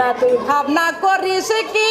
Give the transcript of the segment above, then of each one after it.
না তুই ভাবনা করিস কি?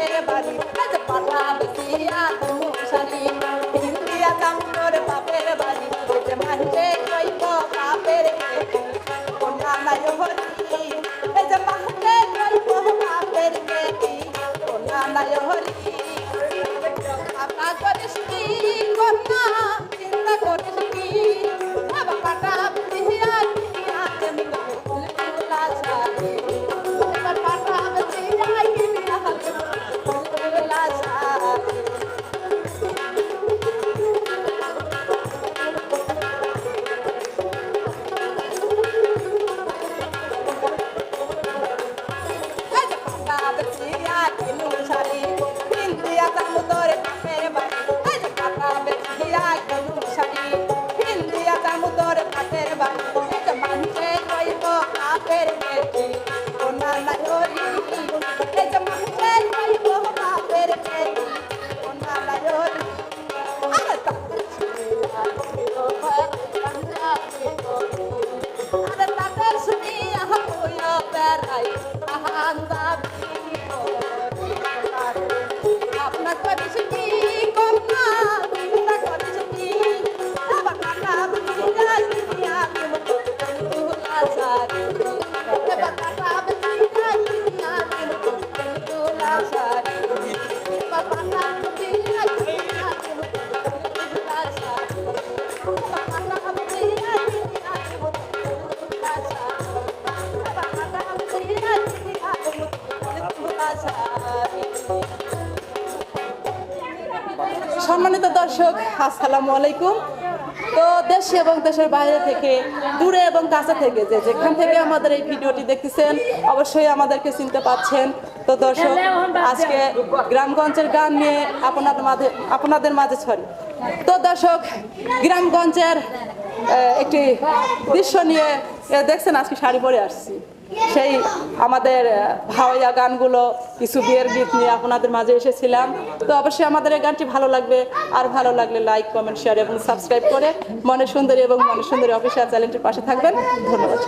everybody. সম্মানিত দর্শক আসসালামু আলাইকুম। তো দেশে এবং দেশের বাইরে থেকে দূরে এবং কাছে থেকে যে যেখান থেকে আমাদের এই ভিডিওটি দেখতেছেন অবশ্যই আমাদেরকে চিনতে পাচ্ছেন। তো দর্শক আজকে গ্রামগঞ্জের গান নিয়ে আপনাদের মাঝে আপনাদের মাঝে ছড়ি তো দর্শক গ্রামগঞ্জের একটি দৃশ্য নিয়ে দেখছেন আজকে শাড়ি পরে আসছি। সেই আমাদের ভাওয়াইয়া গানগুলো কিছু বিয়ের গীত নিয়ে আপনাদের মাঝে এসেছিলাম। তো অবশ্যই আমাদের এই গানটি ভালো লাগবে, আর ভালো লাগলে লাইক কমেন্ট শেয়ার এবং সাবস্ক্রাইব করে মনে সুন্দরী এবং মনে সুন্দরী অফিসিয়াল চ্যানেলটির পাশে থাকবেন। ধন্যবাদ